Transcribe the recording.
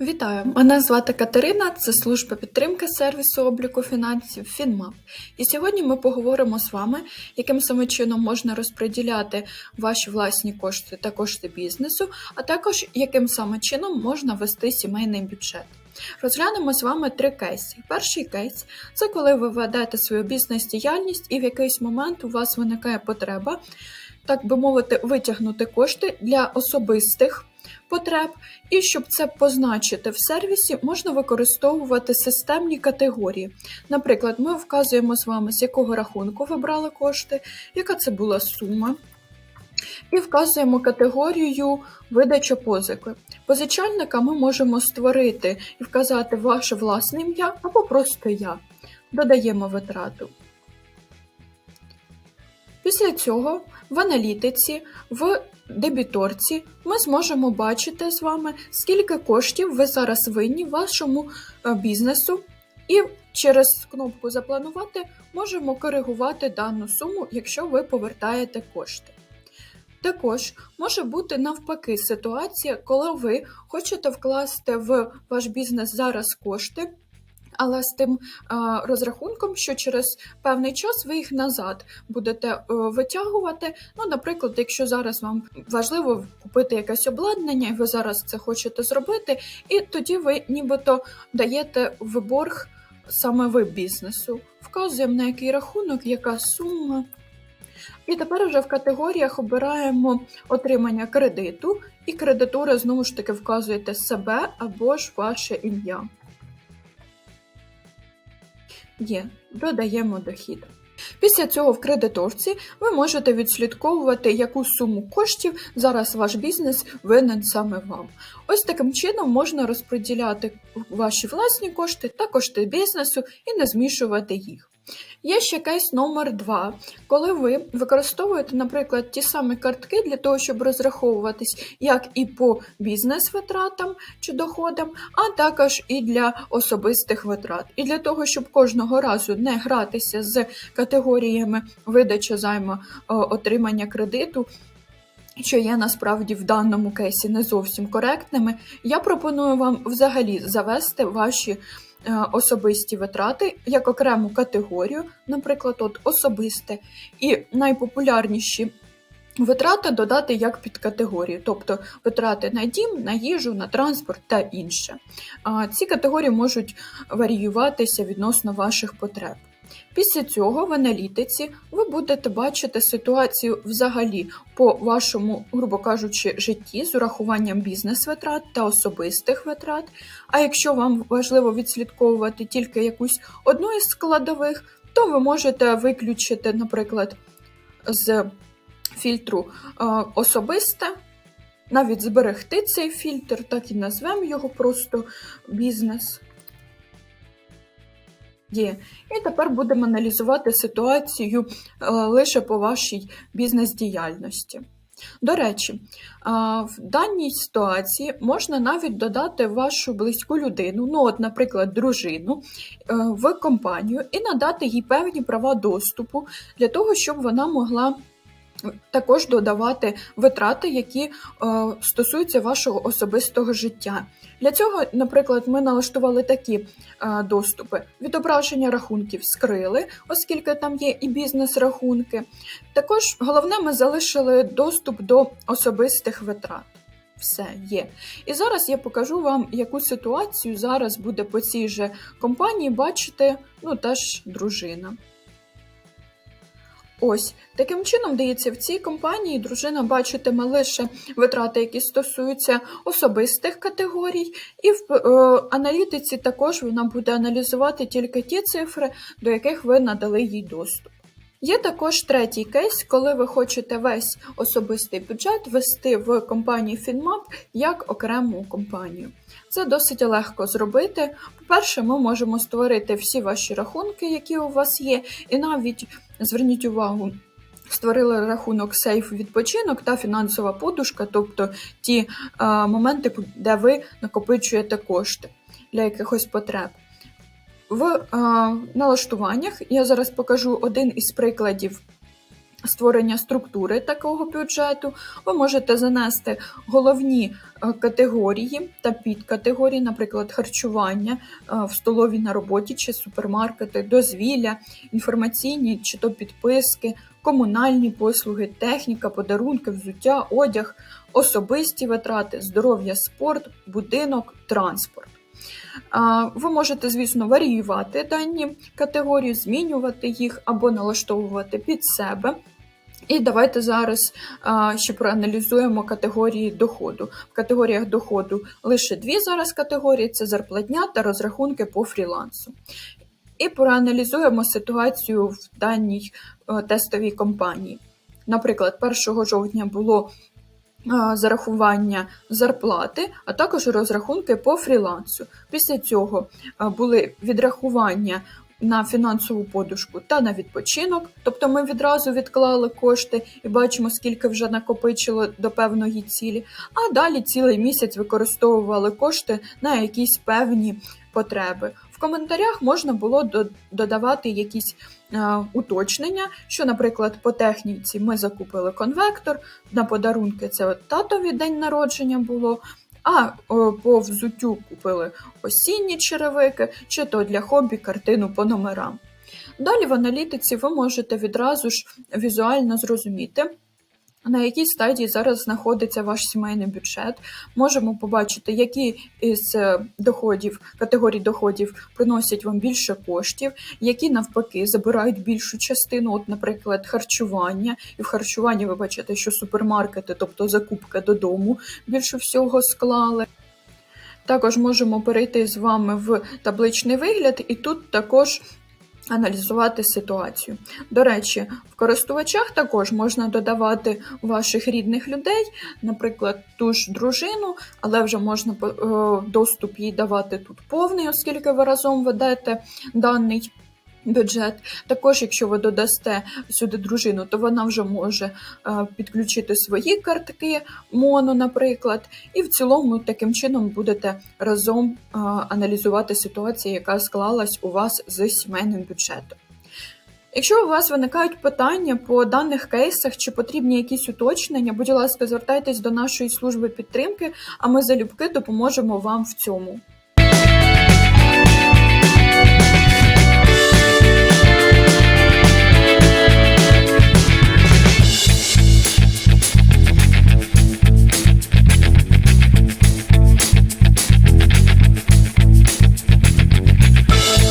Вітаю! Мене звати Катерина, це служба підтримки сервісу обліку фінансів FinMap. І сьогодні ми поговоримо з вами, яким саме чином можна розподіляти ваші власні кошти та кошти бізнесу, а також яким саме чином можна вести сімейний бюджет. Розглянемо з вами три кейси. Перший кейс це коли ви ведете свою бізнес-діяльність і в якийсь момент у вас виникає потреба, так би мовити, витягнути кошти для особистих потреб, і щоб це позначити в сервісі, можна використовувати системні категорії. Наприклад, ми вказуємо з вами, з якого рахунку ви брали кошти, яка це була сума. І вказуємо категорію видача позики. Позичальника ми можемо створити і вказати ваше власне ім'я або просто я. Додаємо витрату. Після цього в аналітиці, в дебіторці ми зможемо бачити з вами, скільки коштів ви зараз винні вашому е, бізнесу, і через кнопку Запланувати можемо коригувати дану суму, якщо ви повертаєте кошти. Також може бути навпаки ситуація, коли ви хочете вкласти в ваш бізнес зараз кошти. Але з тим а, розрахунком, що через певний час ви їх назад будете е, витягувати. Ну, наприклад, якщо зараз вам важливо купити якесь обладнання, і ви зараз це хочете зробити, і тоді ви нібито даєте в борг саме ви бізнесу, вказуємо на який рахунок, яка сума. І тепер вже в категоріях обираємо отримання кредиту, і кредитура знову ж таки вказуєте себе або ж ваше ім'я. Є, додаємо дохід. Після цього в кредиторці ви можете відслідковувати, яку суму коштів зараз ваш бізнес винен саме вам. Ось таким чином можна розподіляти ваші власні кошти та кошти бізнесу і не змішувати їх. Є ще кейс номер 2 коли ви використовуєте, наприклад, ті самі картки для того, щоб розраховуватись як і по бізнес-витратам чи доходам, а також і для особистих витрат. І для того, щоб кожного разу не гратися з категоріями видача займу отримання кредиту. Що є насправді в даному кейсі не зовсім коректними, я пропоную вам взагалі завести ваші Е, особисті витрати як окрему категорію, наприклад, от особисте, і найпопулярніші. Витрати додати як підкатегорію, тобто витрати на дім, на їжу, на транспорт та інше. Ці категорії можуть варіюватися відносно ваших потреб. Після цього в аналітиці ви будете бачити ситуацію взагалі по вашому, грубо кажучи, житті з урахуванням бізнес-витрат та особистих витрат. А якщо вам важливо відслідковувати тільки якусь одну із складових, то ви можете виключити, наприклад, з фільтру е, особисте. Навіть зберегти цей фільтр, так і назвемо його просто бізнес. Є. І тепер будемо аналізувати ситуацію е, лише по вашій бізнес-діяльності. До речі, в даній ситуації можна навіть додати вашу близьку людину, ну, от, наприклад, дружину, е, в компанію і надати їй певні права доступу для того, щоб вона могла також додавати витрати, які е, стосуються вашого особистого життя. Для цього, наприклад, ми налаштували такі е, доступи: відображення рахунків скрили, оскільки там є і бізнес-рахунки. Також головне, ми залишили доступ до особистих витрат. Все є. І зараз я покажу вам, яку ситуацію зараз буде по цій же компанії бачити ну, теж дружина. Ось таким чином дається в цій компанії дружина бачитиме лише витрати, які стосуються особистих категорій, і в е, аналітиці також вона буде аналізувати тільки ті цифри, до яких ви надали їй доступ. Є також третій кейс, коли ви хочете весь особистий бюджет вести в компанії FinMap як окрему компанію. Це досить легко зробити. По-перше, ми можемо створити всі ваші рахунки, які у вас є, і навіть зверніть увагу. Створили рахунок сейф відпочинок та фінансова подушка, тобто ті е, моменти, де ви накопичуєте кошти для якихось потреб. В е, налаштуваннях я зараз покажу один із прикладів створення структури такого бюджету. Ви можете занести головні е, категорії та підкатегорії, наприклад, харчування е, в столовій на роботі чи супермаркети, дозвілля, інформаційні чи то підписки, комунальні послуги, техніка, подарунки, взуття, одяг, особисті витрати, здоров'я, спорт, будинок, транспорт. Ви можете, звісно, варіювати дані категорії, змінювати їх або налаштовувати під себе. І давайте зараз ще проаналізуємо категорії доходу. В категоріях доходу лише дві зараз категорії: це зарплатня та розрахунки по фрілансу. І проаналізуємо ситуацію в даній е, тестовій компанії. Наприклад, 1 жовтня було зарахування зарплати, а також розрахунки по фрілансу. Після цього були відрахування на фінансову подушку та на відпочинок. Тобто ми відразу відклали кошти і бачимо, скільки вже накопичило до певної цілі. А далі цілий місяць використовували кошти на якісь певні потреби. Коментарях можна було додавати якісь е, уточнення, що, наприклад, по техніці ми закупили конвектор, на подарунки це татові день народження було. А по взуттю купили осінні черевики, чи то для хобі картину по номерам. Далі в аналітиці ви можете відразу ж візуально зрозуміти, на якій стадії зараз знаходиться ваш сімейний бюджет. Можемо побачити, які із е, доходів, категорій доходів приносять вам більше коштів, які навпаки забирають більшу частину, от, наприклад, харчування. І в харчуванні ви бачите, що супермаркети, тобто закупки додому, більше всього склали. Також можемо перейти з вами в табличний вигляд, і тут також аналізувати ситуацію. До речі, в користувачах також можна додавати ваших рідних людей, наприклад, ту ж дружину, але вже можна е, доступ їй давати тут повний, оскільки ви разом ведете даний. Бюджет. Також, якщо ви додасте сюди дружину, то вона вже може е, підключити свої картки моно, наприклад, і в цілому таким чином будете разом е, аналізувати ситуацію, яка склалась у вас з сімейним бюджетом. Якщо у вас виникають питання по даних кейсах чи потрібні якісь уточнення, будь ласка, звертайтесь до нашої служби підтримки, а ми залюбки допоможемо вам в цьому.